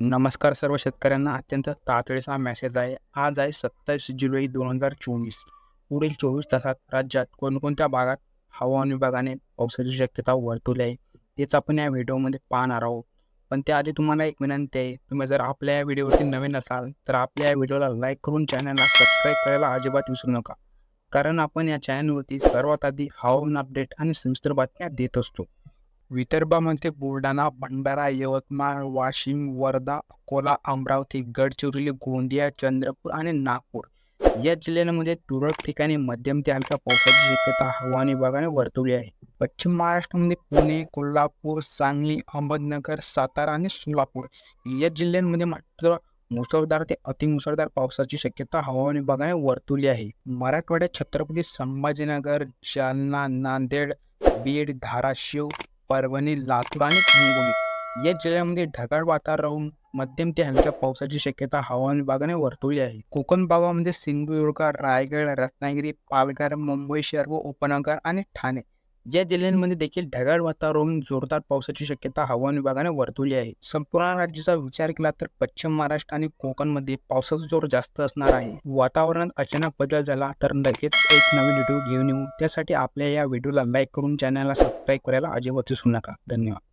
नमस्कार सर्व शेतकऱ्यांना. अत्यंत तातडीचा मेसेज आहे. आज आहे सत्तावीस जुलै दोन हजार चोवीस. पुढील चोवीस तासात राज्यात कोणकोणत्या भागात हवामान विभागाने पावसाची शक्यता वर्तवली आहे तेच आपण या व्हिडिओमध्ये पाहणार आहोत. पण त्याआधी तुम्हाला एक विनंती आहे तुम्ही जर आपल्या या व्हिडिओवरती नवीन असाल तर आपल्या या व्हिडिओला लाईक करून चॅनलला सबस्क्राईब करायला अजिबात विसरू नका. कारण आपण या चॅनलवरती सर्वात आधी हवामान अपडेट आणि सविस्तर बातम्या देत असतो. विदर्भामध्ये बुलढाणा भंडारा यवतमाळ वाशिम वर्धा अकोला अमरावती गडचिरोली गोंदिया चंद्रपूर आणि नागपूर या जिल्ह्यांमध्ये तुरळक ठिकाणी मध्यम ते हलक्या पावसाची शक्यता हवामान विभागाने वर्तवली आहे. पश्चिम महाराष्ट्रामध्ये पुणे कोल्हापूर सांगली अहमदनगर सातारा आणि सोलापूर या जिल्ह्यांमध्ये मात्र मुसळधार ते अतिमुसळधार पावसाची शक्यता हवामान विभागाने वर्तवली आहे. मराठवाड्यात छत्रपती संभाजीनगर जालना नांदेड बीड धाराशिव परभणी लातूर आणि हिंगोली. या जिल्ह्यामध्ये ढगाळ वातावरण राहून मध्यम ते हलक्या पावसाची शक्यता हवामान विभागाने वर्तवली आहे. कोकण भागामध्ये सिंधुदुर्ग रायगड रत्नागिरी पालघर मुंबई शहर व उपनगर आणि ठाणे या जिल्ह्यांमध्ये देखील ढगाळ वातावरण जोरदार पावसाची शक्यता हवामान विभागाने वर्तवली आहे. संपूर्ण राज्याचा विचार केला तर पश्चिम महाराष्ट्र आणि कोकणमध्ये पावसाचा जोर जास्त असणार आहे. वातावरणात अचानक बदल झाला तर लगेच एक नवीन व्हिडिओ घेऊन येऊ. त्यासाठी आपल्या या व्हिडिओला लाईक करून चॅनलला सबस्क्राईब करायला अजिबात विसरू नका. धन्यवाद.